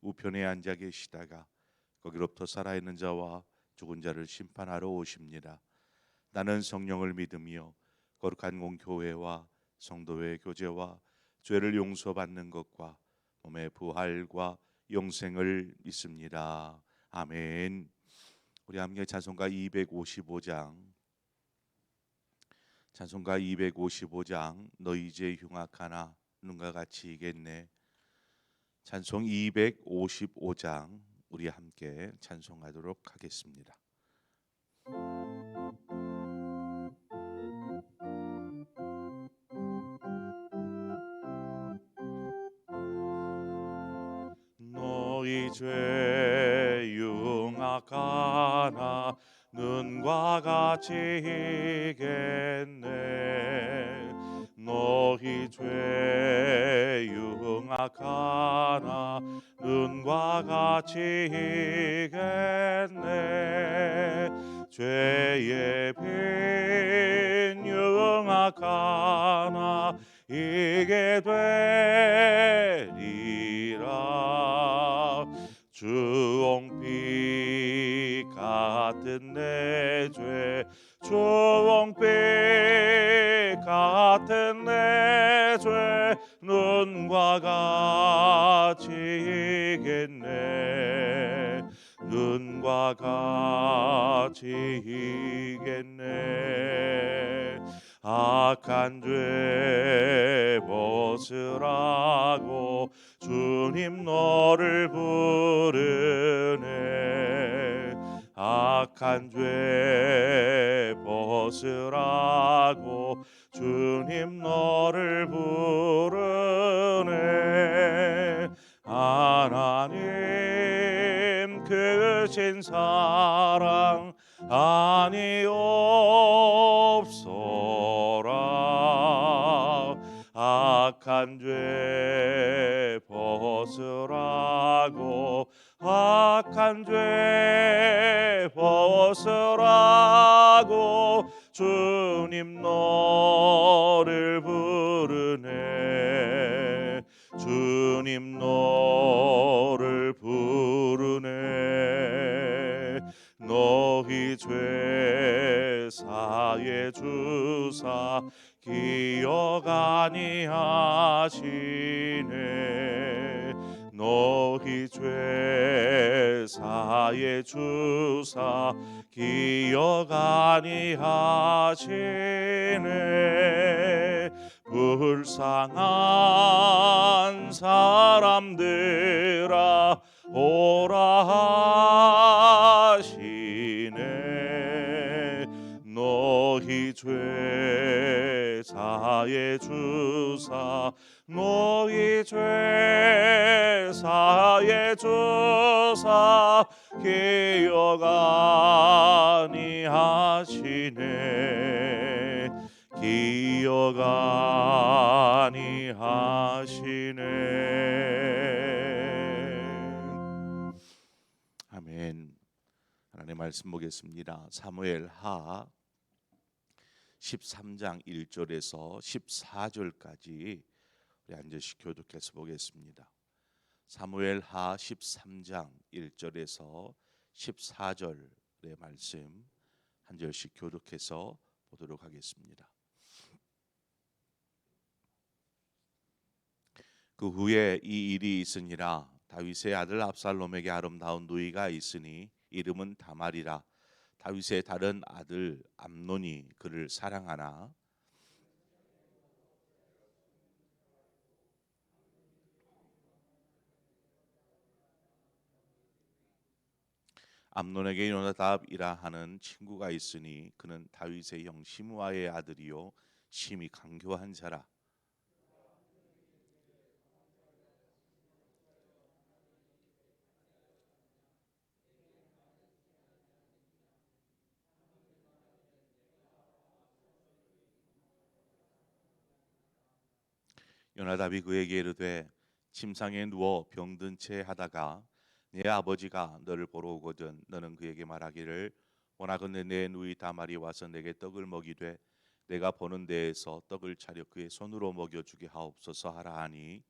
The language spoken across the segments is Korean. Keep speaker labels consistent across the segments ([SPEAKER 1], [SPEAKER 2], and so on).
[SPEAKER 1] 우편에 앉아 계시다가 거기로부터 살아있는 자와 죽은 자를 심판하러 오십니다. 나는 성령을 믿으며 거룩한 공교회와 성도의 교제와 죄를 용서받는 것과 몸의 부활과 영생을 믿습니다. 아멘. 우리 함께 찬송가 255장 찬송가 255장 너 이제 흉악하나 눈과 같이 이겠네 찬송 255장 우리 함께 찬송하도록 하겠습니다. 너희 죄 흉악하나 눈과 같이 이겠네 너희 죄 흉악하나 눈과 같이 이겠네. 죄의 빈 흉악하나 이게 되리라. 주홍빛 같은 내 죄 주홍빛 같은 내 죄 눈과 같이 이겠네. 눈과 같이 이겠네. 악한 죄 벗으라고 주님 너를 부르네. 악한 죄 벗으라고 주님 너를 부르네. 하나님 크신 사랑 아니 없어라. 악한 죄 벗으라고 악한 죄 벗으라고 주님 너를 부르네. 주님 너를 부르네. 너희 죄 사해 주사 기억 아니하시네 너희 죄 사해 주사 기억 아니하시네. 불쌍한 사람들아 오라 하시네. 너희 죄 사해 주사 너희 죄 사해 주사 기억 아니하시네. 기억 아니하시네. 아멘. 하나님의 말씀 보겠습니다. 사무엘 하 13장 1절에서 14절까지 우리 앉으시 교독해서 보겠습니다. 사무엘 하 13장 1절에서 14절의 말씀 한 절씩 교독해서 보도록 하겠습니다. 그 후에 이 일이 있으니라 다윗의 아들 압살롬에게 아름다운 누이가 있으니 이름은 다말이라 다윗의 다른 아들 암논이 그를 사랑하나? 암논에게 요나답이라 하는 친구가 있으니 그는 다윗의 형 시므아의 아들이요 심히 강교한 자라 요나답이 그에게 이르되 침상에 누워 병든 채 하다가 내 아버지가 너를 보러 오거든 너는 그에게 말하기를 원하건대 내 누이 다말이 와서 내게 떡을 먹이되 내가 보는 데에서 떡을 차려 그의 손으로 먹여 주게 하옵소서 하라 하니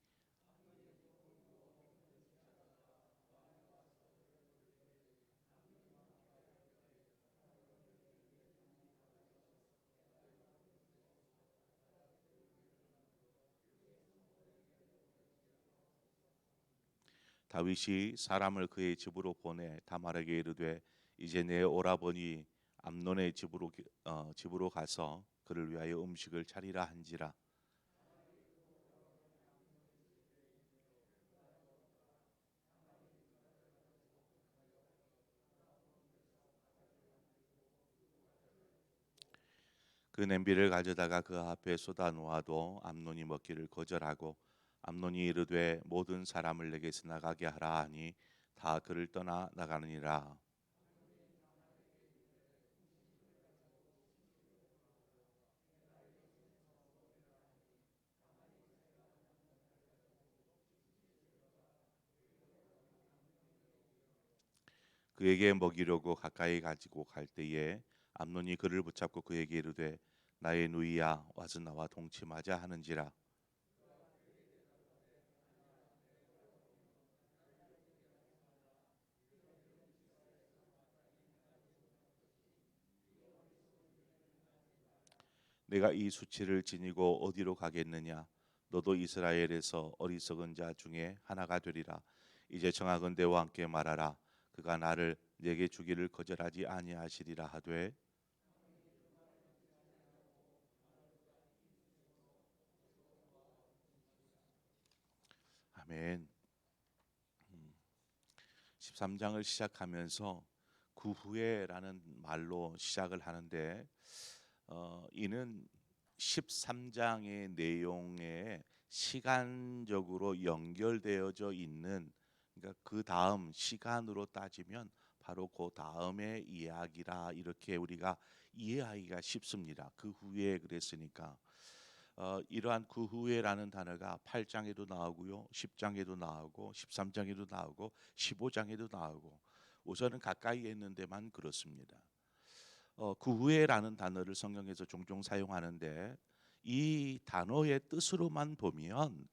[SPEAKER 1] 다윗이 사람을 그의 집으로 보내 다말에게 이르되 이제 내 오라버니 암논의 집으로 기- 어, 집으로 가서 그를 위하여 음식을 차리라 한지라. 그 냄비를 가져다가 그 앞에 쏟아 놓아도 암논이 먹기를 거절하고 암논이 이르되 모든 사람을 내게서 나가게 하라 하니 다 그를 떠나 나가느니라. 그에게 먹이려고 가까이 가지고 갈 때에 암논이 그를 붙잡고 그에게 이르되 나의 누이야 와서 나와 동침하자 하는지라 내가 이 수치를 지니고 어디로 가겠느냐? 너도 이스라엘에서 어리석은 자 중에 하나가 되리라. 이제 정하건대와 함께 말하라. 그가 나를 내게 주기를 거절하지 아니하시리라 하되 아멘. 음, 13장을 시작하면서 그 후에라는 말로 시작을 하는데 어, 이는 13장의 내용에 시간적으로 연결되어져 있는 그러니까 그 다음 시간으로 따지면 바로 그 다음의 이야기라 이렇게 우리가 이해하기가 쉽습니다. 그 후에 그랬으니까 어, 이러한 그 후에라는 단어가 8장에도 나오고요, 10장에도 나오고, 13장에도 나오고, 15장에도 나오고 우선은 가까이 있는 데만 그렇습니다. 어, 그 후에라는 단어를 성경에서 종종 사용하는데 이 단어의 뜻으로만 보면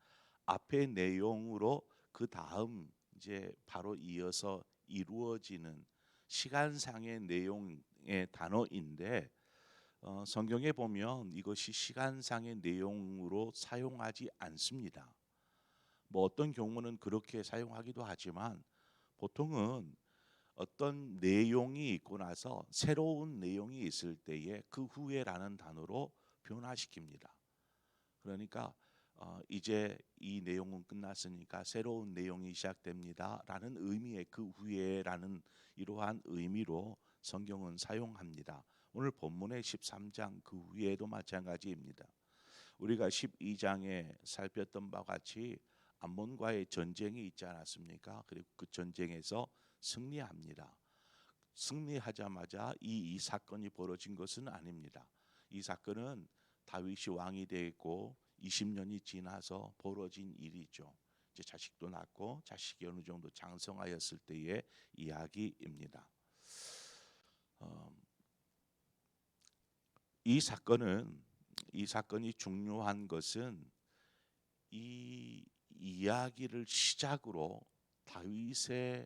[SPEAKER 1] 앞의 내용으로 그 다음 이제 바로 이어서 이루어지는 시간상의 내용의 단어인데 어, 성경에 보면 이것이 시간상의 내용으로 사용하지 않습니다. 뭐 어떤 경우는 그렇게 사용하기도 하지만 보통은 어떤 내용이 있고 나서 새로운 내용이 있을 때에 그 후에라는 단어로 변화시킵니다. 그러니까 어, 이제 이 내용은 끝났으니까 새로운 내용이 시작됩니다라는 의미의 그 후에라는 이러한 의미로 성경은 사용합니다. 오늘 본문의 13장 그 후에도 마찬가지입니다. 우리가 12장에 살폈던 바와 같이 암몬과의 전쟁이 있지 않았습니까? 그리고 그 전쟁에서 승리합니다. 승리하자마자 이, 이 사건이 벌어진 것은 아닙니다. 이 사건은 다윗이 왕이 되고 20년이 지나서 벌어진 일이죠. 이제 자식도 낳고 자식이 어느 정도 장성하였을 때의 이야기입니다. 어, 이 사건은 이 사건이 중요한 것은 이 이야기를 시작으로 다윗의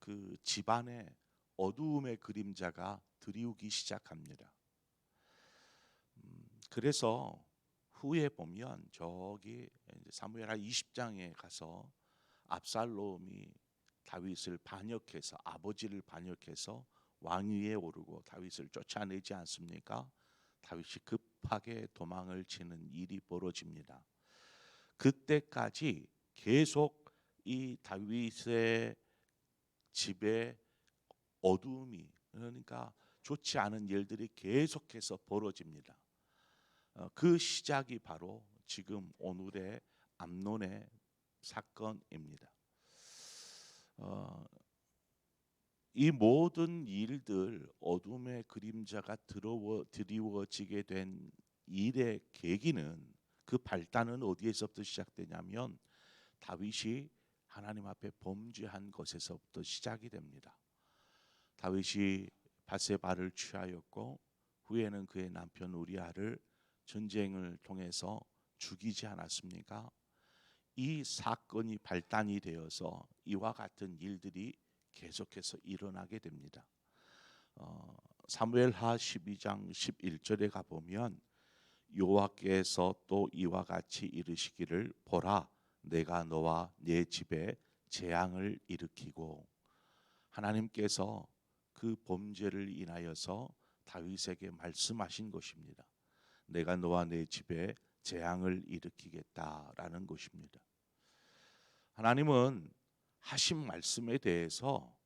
[SPEAKER 1] 그 집안의 어두움의 그림자가 드리우기 시작합니다. 음, 그래서 후에 보면 저기 사무엘하 20장에 가서 압살롬이 다윗을 반역해서 아버지를 반역해서 왕위에 오르고 다윗을 쫓아내지 않습니까? 다윗이 급하게 도망을 치는 일이 벌어집니다. 그때까지 계속 이 다윗의 집에 어두움이 그러니까 좋지 않은 일들이 계속해서 벌어집니다. 어, 그 시작이 바로 지금 오늘의 암론의 사건입니다. 어, 이 모든 일들 어둠의 그림자가 드러워 드리워지게 된 일의 계기는 그 발단은 어디에서부터 시작되냐면 다윗이 하나님 앞에 범죄한 것에서부터 시작이 됩니다. 다윗이 바세바를 취하였고 후에는 그의 남편 우리아를 전쟁을 통해서 죽이지 않았습니까? 이 사건이 발단이 되어서 이와 같은 일들이 계속해서 일어나게 됩니다. 어, 사무엘하 12장 11절에 가 보면 여호와께서 또 이와 같이 이르시기를 보라 내가 너와 네 집에 재앙을 일으키고 하나님께서 그 범죄를 인하여서 다윗에게 말씀하신 것입니다. 내가 너와 내 집에 재앙을 일으키겠다라는 것입니다. 하나님은 하신 말씀에 대해서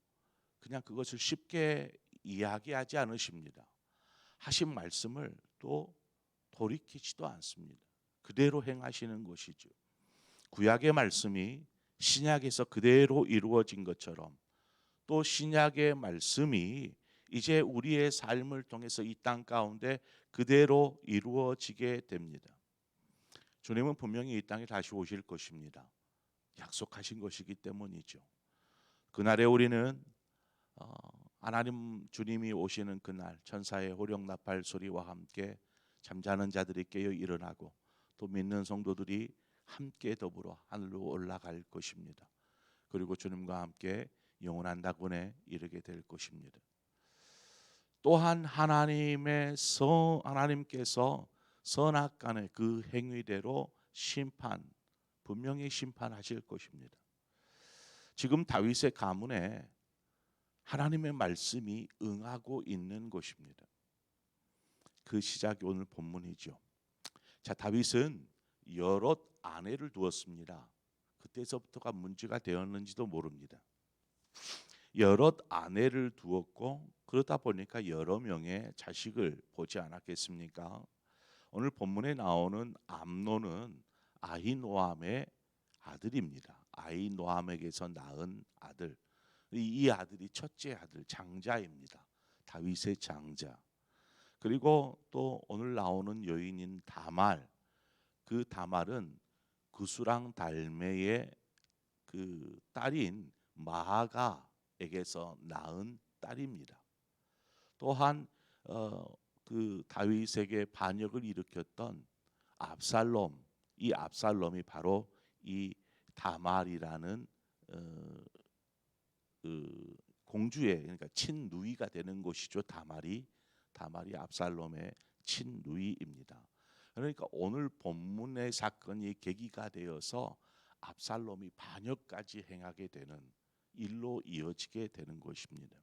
[SPEAKER 1] 그냥 그것을 쉽게 이야기하지 않으십니다. 하신 말씀을 또 돌이키지도 않습니다. 그대로 행하시는 것이죠. 구약의 말씀이 신약에서 그대로 이루어진 것처럼 또 신약의 말씀이 이제 우리의 삶을 통해서 이 땅 가운데 그대로 이루어지게 됩니다. 주님은 분명히 이 땅에 다시 오실 것입니다. 약속하신 것이기 때문이죠. 그날에 우리는 어, 하나님 주님이 오시는 그날 천사의 호령 나팔 소리와 함께 잠자는 자들이 깨어 일어나고 또 믿는 성도들이 함께 더불어 하늘로 올라갈 것입니다. 그리고 주님과 함께 영원한 낙원에 이르게 될 것입니다. 또한 하나님의 서 하나님께서 선악간의 그 행위대로 심판 분명히 심판하실 것입니다. 지금 다윗의 가문에 하나님의 말씀이 응하고 있는 것입니다. 그 시작이 오늘 본문이죠. 자, 다윗은 여러 아내를 두었습니다. 그때서부터가 문제가 되었는지도 모릅니다. 여러 아내를 두었고 그러다 보니까 여러 명의 자식을 보지 않았겠습니까? 오늘 본문에 나오는 암노는 아히노함의 아들입니다. 아히노함에게서 낳은 아들. 이 아들이 첫째 아들 장자입니다. 다윗의 장자. 그리고 또 오늘 나오는 여인인 다말. 그 다말은 구수랑 달메의 그 딸인 마하가에게서 낳은 딸입니다. 또한 어, 그 다윗에게 반역을 일으켰던 압살롬 이 압살롬이 바로 이 다말이라는 어, 그 공주의 그러니까 친누이가 되는 것이죠. 다말이 다말이 압살롬의 친누이입니다. 그러니까 오늘 본문의 사건이 계기가 되어서 압살롬이 반역까지 행하게 되는 일로 이어지게 되는 것입니다.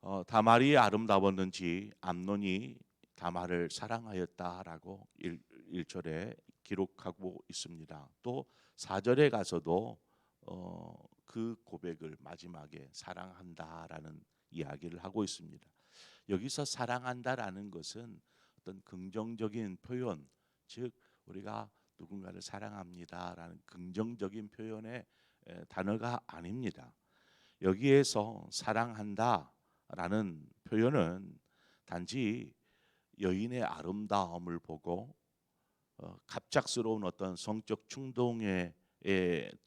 [SPEAKER 1] 어, 다말이 아름다웠는지 암논이 다말을 사랑하였다라고 1, 1절에 기록하고 있습니다. 또 4절에 가서도 어, 그 고백을 마지막에 사랑한다라는 이야기를 하고 있습니다. 여기서 사랑한다라는 것은 어떤 긍정적인 표현, 즉 우리가 누군가를 사랑합니다라는 긍정적인 표현의 단어가 아닙니다. 여기에서 사랑한다라는 표현은 단지 여인의 아름다움을 보고 어, 갑작스러운 어떤 성적 충동에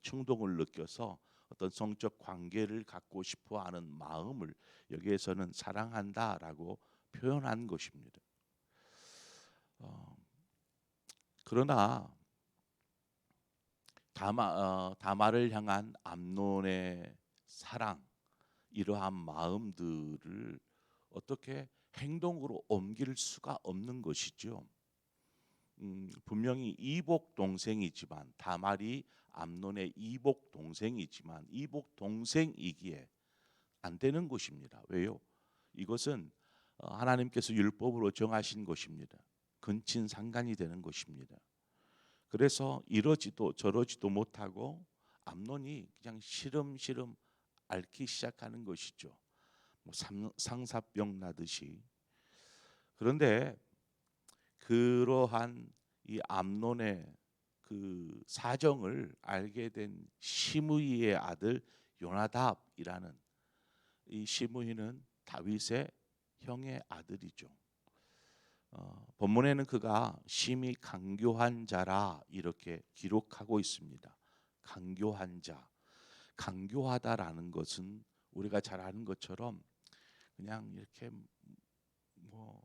[SPEAKER 1] 충동을 느껴서 어떤 성적 관계를 갖고 싶어하는 마음을 여기에서는 사랑한다라고 표현한 것입니다. 어, 그러나 다마 어, 다마를 향한 암론의 사랑 이러한 마음들을 어떻게 행동으로 옮길 수가 없는 것이죠. 음, 분명히 이복 동생이지만 다말이 암론의 이복 동생이지만 이복 동생이기에 안 되는 것입니다. 왜요? 이것은 어, 하나님께서 율법으로 정하신 것입니다. 근친 상간이 되는 것입니다. 그래서 이러지도 저러지도 못하고 암론이 그냥 시름시름 앓기 시작하는 것이죠. 뭐 상사병 나듯이. 그런데 그러한 이 암론의 그 사정을 알게 된 시므이의 아들 요나답이라는 이 시므이는 다윗의 형의 아들이죠. 어, 본문에는 그가 심히 강교한 자라 이렇게 기록하고 있습니다. 강교한 자, 강교하다라는 것은 우리가 잘 아는 것처럼 그냥 이렇게 뭐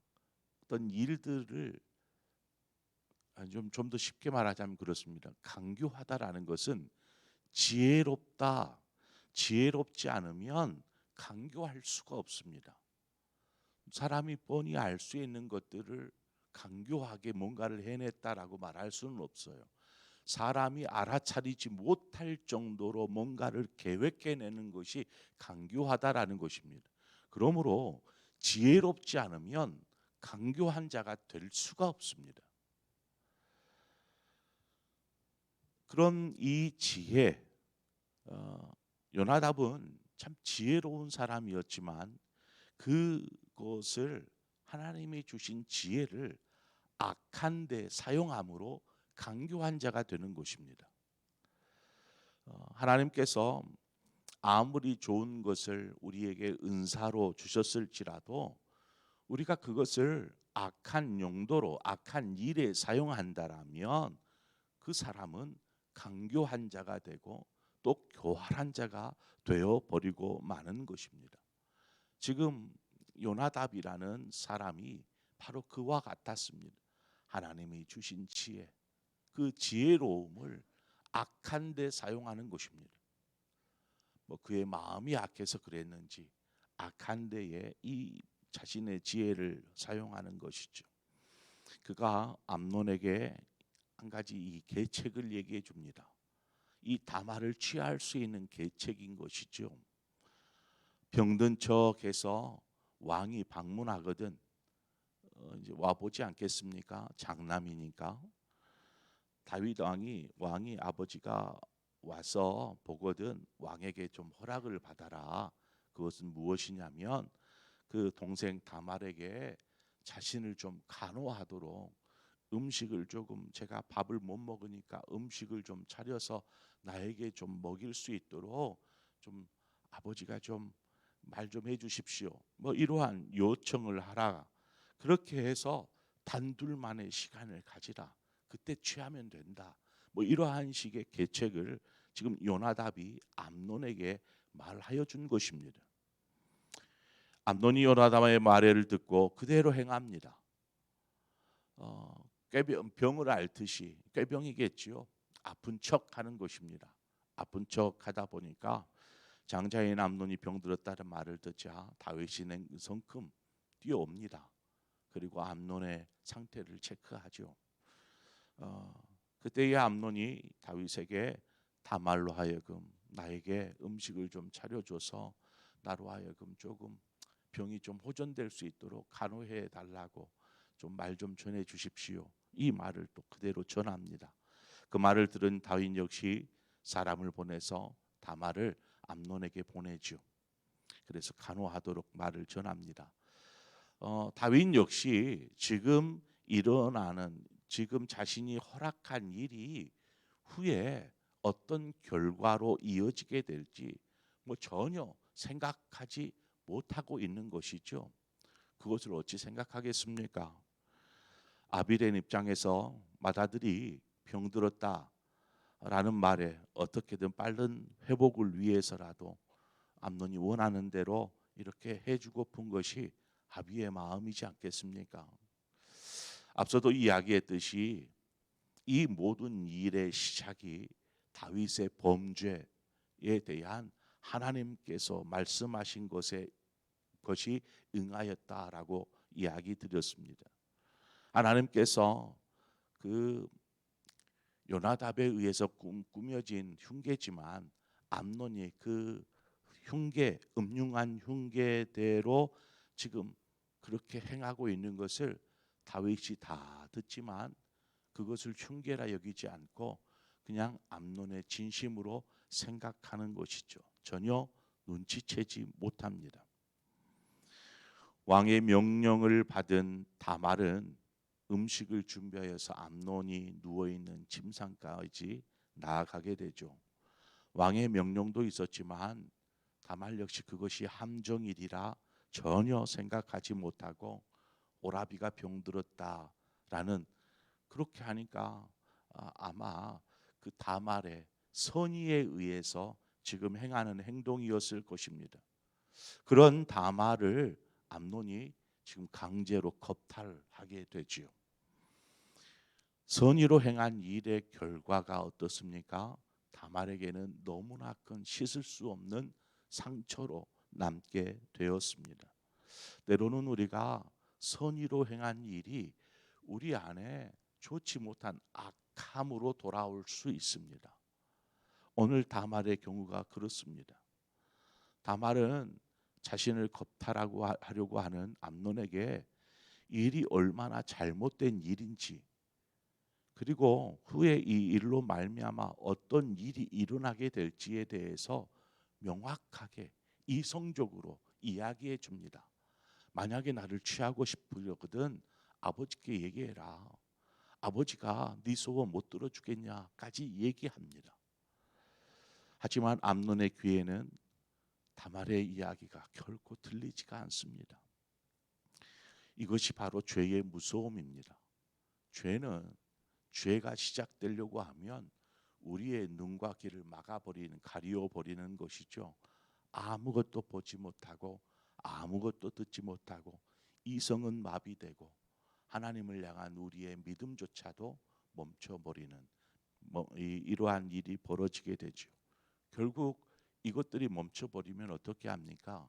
[SPEAKER 1] 어떤 일들을 좀 좀 더 쉽게 말하자면 그렇습니다. 강교하다라는 것은 지혜롭다, 지혜롭지 않으면 강교할 수가 없습니다. 사람이 뻔히 알 수 있는 것들을 강교하게 뭔가를 해냈다라고 말할 수는 없어요. 사람이 알아차리지 못할 정도로 뭔가를 계획해내는 것이 강교하다라는 것입니다. 그러므로 지혜롭지 않으면 강교한 자가 될 수가 없습니다. 그런 이 지혜, 어, 요나답은 참 지혜로운 사람이었지만 그 것을 하나님이 주신 지혜를 악한 데 사용함으로 강교한 자가 되는 것입니다. 어, 하나님께서 아무리 좋은 것을 우리에게 은사로 주셨을지라도 우리가 그것을 악한 용도로 악한 일에 사용한다라면 그 사람은 강교한 자가 되고 또 교활한 자가 되어 버리고 마는 것입니다. 지금 요나답이라는 사람이 바로 그와 같았습니다. 하나님이 주신 지혜, 그 지혜로움을 악한 데 사용하는 것입니다. 뭐 그의 마음이 악해서 그랬는지 악한 데에 이 자신의 지혜를 사용하는 것이죠. 그가 암논에게 한 가지 이 계책을 얘기해 줍니다. 이 다말을 취할 수 있는 계책인 것이죠. 병든 척해서 왕이 방문하거든 어, 이제 와 보지 않겠습니까? 장남이니까 다윗 왕이 왕이 아버지가 와서 보거든 왕에게 좀 허락을 받아라. 그것은 무엇이냐면 그 동생 다말에게 자신을 좀 간호하도록 음식을 조금 제가 밥을 못 먹으니까 음식을 좀 차려서 나에게 좀 먹일 수 있도록 좀 아버지가 좀 말 좀 해주십시오. 뭐 이러한 요청을 하라. 그렇게 해서 단둘만의 시간을 가지라. 그때 취하면 된다. 뭐 이러한 식의 계책을 지금 요나답이 암논에게 말하여 준 것입니다. 암논이 요나답의 말을 듣고 그대로 행합니다. 어, 꾀병 병을 앓듯이 꾀병이겠지요. 아픈 척 하는 것입니다. 아픈 척 하다 보니까 장자인 암논이 병들었다는 말을 듣자 다윗이 성큼 뛰어옵니다. 그리고 암논의 상태를 체크하죠. 어, 그때의 암논이 다윗에게 다말로 하여금 나에게 음식을 좀 차려줘서 나로 하여금 조금 병이 좀 호전될 수 있도록 간호해 달라고 좀 말좀 전해 주십시오. 이 말을 또 그대로 전합니다. 그 말을 들은 다윗 역시 사람을 보내서 다말을 암논에게 보내죠. 그래서 간호하도록 말을 전합니다. 어, 다윗 역시 지금 일어나는 지금 자신이 허락한 일이 후에 어떤 결과로 이어지게 될지 뭐 전혀 생각하지 못하고 있는 것이죠. 그것을 어찌 생각하겠습니까? 아비렌 입장에서 마다들이 병들었다 라는 말에 어떻게든 빠른 회복을 위해서라도 암론이 원하는 대로 이렇게 해주고픈 것이 아비의 마음이지 않겠습니까? 앞서도 이야기했듯이 이 모든 일의 시작이 다윗의 범죄에 대한 하나님께서 말씀하신 것에 것이 응하였다라고 이야기 드렸습니다. 하나님께서 그 요나답에 의해서 꿈, 꾸며진 흉계지만 암론이 그 흉계 음흉한 흉계대로 지금 그렇게 행하고 있는 것을 다윗이 다 듣지만 그것을 흉계라 여기지 않고 그냥 암론의 진심으로 생각하는 것이죠. 전혀 눈치채지 못합니다. 왕의 명령을 받은 다말은 음식을 준비하여서 암론이 누워 있는 침상까지 나아가게 되죠. 왕의 명령도 있었지만 다말 역시 그것이 함정일이라 전혀 생각하지 못하고 오라비가 병들었다라는 그렇게 하니까 아, 아마 그 다말의 선의에 의해서 지금 행하는 행동이었을 것입니다. 그런 다말을 암논이 지금 강제로 겁탈하게 되지요. 선의로 행한 일의 결과가 어떻습니까? 다말에게는 너무나 큰 씻을 수 없는 상처로 남게 되었습니다. 때로는 우리가 선의로 행한 일이 우리 안에 좋지 못한 악함으로 돌아올 수 있습니다. 오늘 다말의 경우가 그렇습니다. 다말은 자신을 겁탈하고 하- 하려고 하는 암논에게 일이 얼마나 잘못된 일인지 그리고 후에 이 일로 말미암아 어떤 일이 일어나게 될지에 대해서 명확하게 이성적으로 이야기해 줍니다. 만약에 나를 취하고 싶으려거든 아버지께 얘기해라. 아버지가 네 소원 못 들어주겠냐까지 얘기합니다. 하지만 암논의 귀에는 다말의 이야기가 결코 들리지가 않습니다. 이것이 바로 죄의 무서움입니다. 죄는 죄가 시작되려고 하면 우리의 눈과 귀를 막아버리는 가리워 버리는 것이죠. 아무것도 보지 못하고 아무것도 듣지 못하고 이성은 마비되고 하나님을 향한 우리의 믿음조차도 멈춰버리는 뭐 이- 이러한 일이 벌어지게 되죠. 결국 이것들이 멈춰버리면 어떻게 합니까?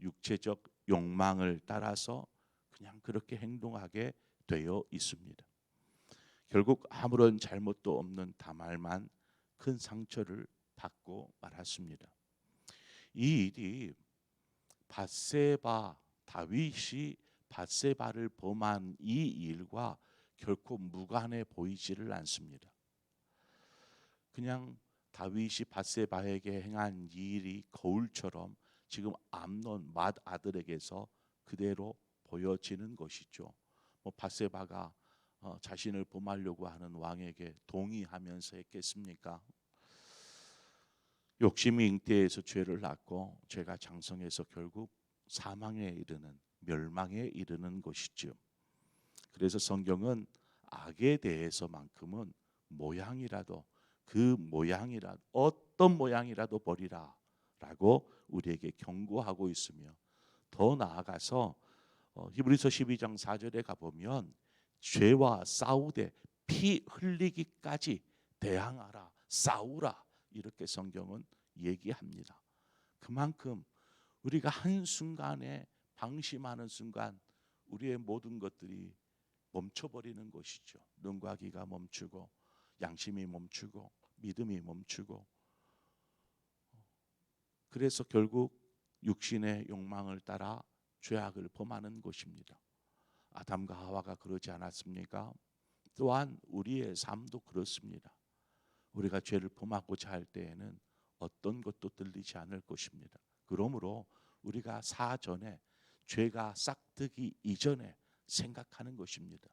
[SPEAKER 1] 육체적 욕망을 따라서 그냥 그렇게 행동하게 되어 있습니다. 결국 아무런 잘못도 없는 다말만 큰 상처를 받고 말았습니다. 이 일이 바세바 다윗이 바세바를 범한 이 일과 결코 무관해 보이지를 않습니다. 그냥 다윗이 바세바에게 행한 일이 거울처럼 지금 암논 맏 아들에게서 그대로 보여지는 것이죠. 뭐 바세바가 어, 자신을 범하려고 하는 왕에게 동의하면서 했겠습니까? 욕심이 잉태해서 죄를 낳고 죄가 장성해서 결국 사망에 이르는 멸망에 이르는 것이죠. 그래서 성경은 악에 대해서만큼은 모양이라도 그 모양이라 어떤 모양이라도 버리라라고 우리에게 경고하고 있으며 더 나아가서 어, 히브리서 12장 4절에 가 보면 죄와 싸우되 피 흘리기까지 대항하라 싸우라 이렇게 성경은 얘기합니다. 그만큼 우리가 한 순간에 방심하는 순간 우리의 모든 것들이 멈춰버리는 것이죠. 눈과 귀가 멈추고 양심이 멈추고 믿음이 멈추고 그래서 결국 육신의 욕망을 따라 죄악을 범하는 것입니다. 아담과 하와가 그러지 않았습니까? 또한 우리의 삶도 그렇습니다. 우리가 죄를 범하고 자 할 때에는 어떤 것도 들리지 않을 것입니다. 그러므로 우리가 사전에 죄가 싹트기 이전에 생각하는 것입니다.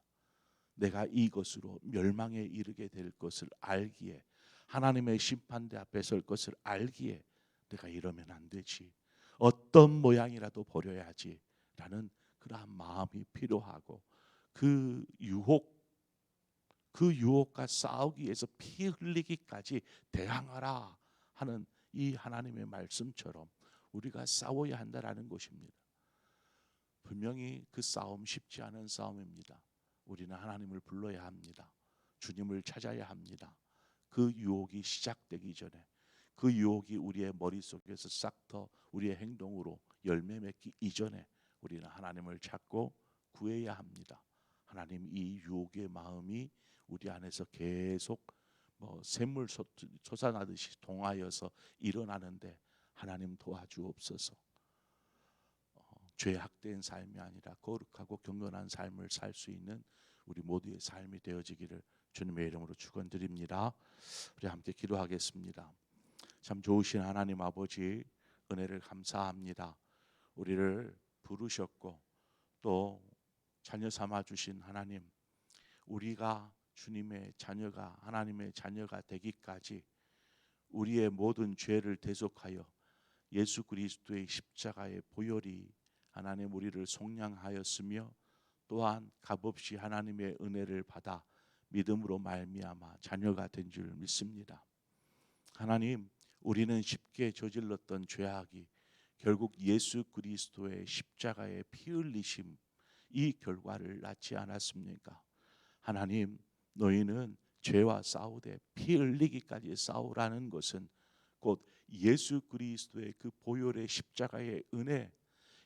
[SPEAKER 1] 내가 이것으로 멸망에 이르게 될 것을 알기에 하나님의 심판대 앞에 설 것을 알기에 내가 이러면 안 되지. 어떤 모양이라도 버려야지라는 그러한 마음이 필요하고 그 유혹 그 유혹과 싸우기 위해서 피 흘리기까지 대항하라 하는 이 하나님의 말씀처럼 우리가 싸워야 한다라는 것입니다. 분명히 그 싸움 쉽지 않은 싸움입니다. 우리는 하나님을 불러야 합니다. 주님을 찾아야 합니다. 그 유혹이 시작되기 전에 그 유혹이 우리의 머릿속에서 싹터 우리의 행동으로 열매 맺기 이전에 우리는 하나님을 찾고 구해야 합니다. 하나님 이 유혹의 마음이 우리 안에서 계속 뭐 샘물 솟- 솟아나듯이 동하여서 일어나는데 하나님 도와주옵소서. 어, 죄악된 삶이 아니라 거룩하고 경건한 삶을 살 수 있는 우리 모두의 삶이 되어지기를 주님의 이름으로 축원드립니다. 우리 함께 기도하겠습니다. 참 좋으신 하나님 아버지 은혜를 감사합니다. 우리를 부르셨고 또 자녀 삼아 주신 하나님 우리가 주님의 자녀가 하나님의 자녀가 되기까지 우리의 모든 죄를 대속하여 예수 그리스도의 십자가의 보혈이 하나님 우리를 속량하였으며 또한 값없이 하나님의 은혜를 받아 믿음으로 말미암아 자녀가 된 줄 믿습니다. 하나님, 우리는 쉽게 저질렀던 죄악이 결국 예수 그리스도의 십자가의 피 흘리심 이 결과를 낳지 않았습니까? 하나님, 너희는 죄와 싸우되 피 흘리기까지 싸우라는 것은 곧 예수 그리스도의 그 보혈의 십자가의 은혜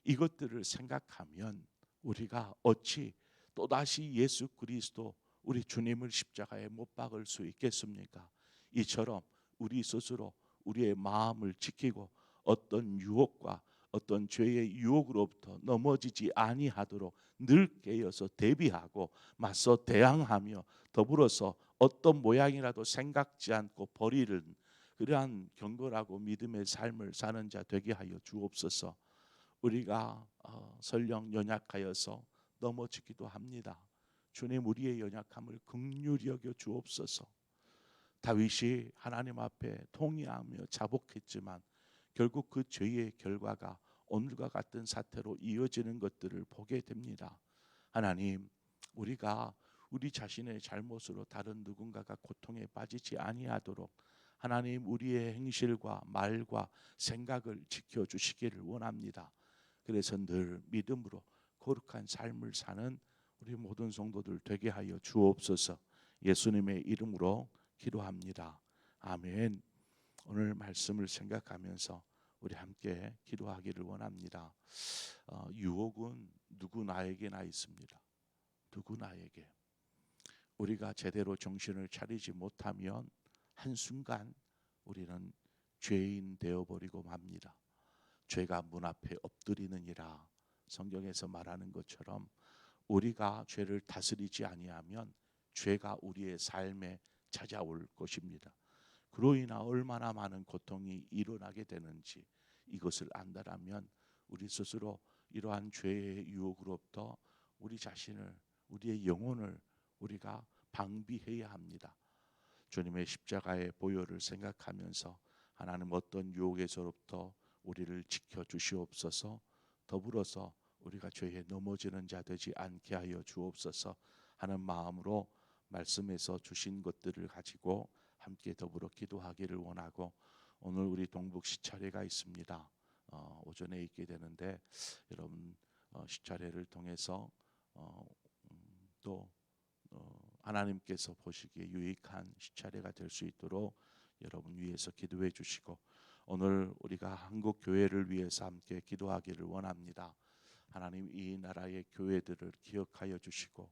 [SPEAKER 1] 이것들을 생각하면 우리가 어찌 또 다시 예수 그리스도 우리 주님을 십자가에 못 박을 수 있겠습니까? 이처럼 우리 스스로 우리의 마음을 지키고 어떤 유혹과 어떤 죄의 유혹으로부터 넘어지지 아니하도록 늘 깨어서 대비하고 맞서 대항하며 더불어서 어떤 모양이라도 생각지 않고 버리는 그러한 경건하고 믿음의 삶을 사는 자 되게 하여 주옵소서. 우리가 어, 설령 연약하여서 넘어지기도 합니다. 주님 우리의 연약함을 극률히 여겨 주옵소서. 다윗이 하나님 앞에 통의하며 자복했지만 결국 그 죄의 결과가 오늘과 같은 사태로 이어지는 것들을 보게 됩니다. 하나님, 우리가 우리 자신의 잘못으로 다른 누군가가 고통에 빠지지 아니하도록 하나님 우리의 행실과 말과 생각을 지켜 주시기를 원합니다. 그래서 늘 믿음으로 거룩한 삶을 사는 우리 모든 성도들 되게 하여 주옵소서. 예수님의 이름으로 기도합니다. 아멘. 오늘 말씀을 생각하면서 우리 함께 기도하기를 원합니다. 어, 유혹은 누구 나에게나 있습니다. 누구 나에게 우리가 제대로 정신을 차리지 못하면 한 순간 우리는 죄인 되어 버리고 맙니다. 죄가 문 앞에 엎드리느니라 성경에서 말하는 것처럼 우리가 죄를 다스리지 아니하면 죄가 우리의 삶에 찾아올 것입니다. 그로 인하 얼마나 많은 고통이 일어나게 되는지 이것을 안다라면 우리 스스로 이러한 죄의 유혹으로부터 우리 자신을 우리의 영혼을 우리가 방비해야 합니다. 주님의 십자가의 보혈을 생각하면서 하나님 어떤 유혹에서부터 우리를 지켜 주시옵소서. 더불어서 우리가 죄에 넘어지는 자 되지 않게 하여 주옵소서 하는 마음으로 말씀에서 주신 것들을 가지고 함께 더불어 기도하기를 원하고 오늘 우리 동북 시차례가 있습니다. 어, 오전에 있게 되는데 여러분 어, 시차례를 통해서 어, 음, 또 어, 하나님께서 보시기에 유익한 시차례가 될 수 있도록 여러분 위해서 기도해 주시고 오늘 우리가 한국 교회를 위해서 함께 기도하기를 원합니다. 하나님 이 나라의 교회들을 기억하여 주시고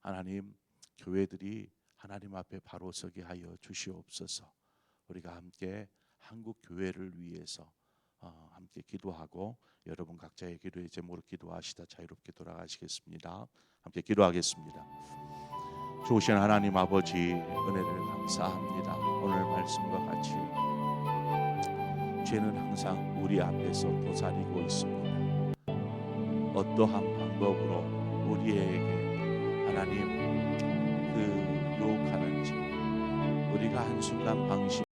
[SPEAKER 1] 하나님 교회들이 하나님 앞에 바로 서게 하여 주시옵소서. 우리가 함께 한국 교회를 위해서 어, 함께 기도하고 여러분 각자의 기도의 제목으로 기도하시다 자유롭게 돌아가시겠습니다. 함께 기도하겠습니다. 좋으신 하나님 아버지 은혜를 감사합니다. 오늘 말씀과 같이 죄는 항상 우리 앞에서 도사리고 있습니다. 어떠한 방법으로 우리에게 하나님 그 유혹하는지 우리가 한순간 방심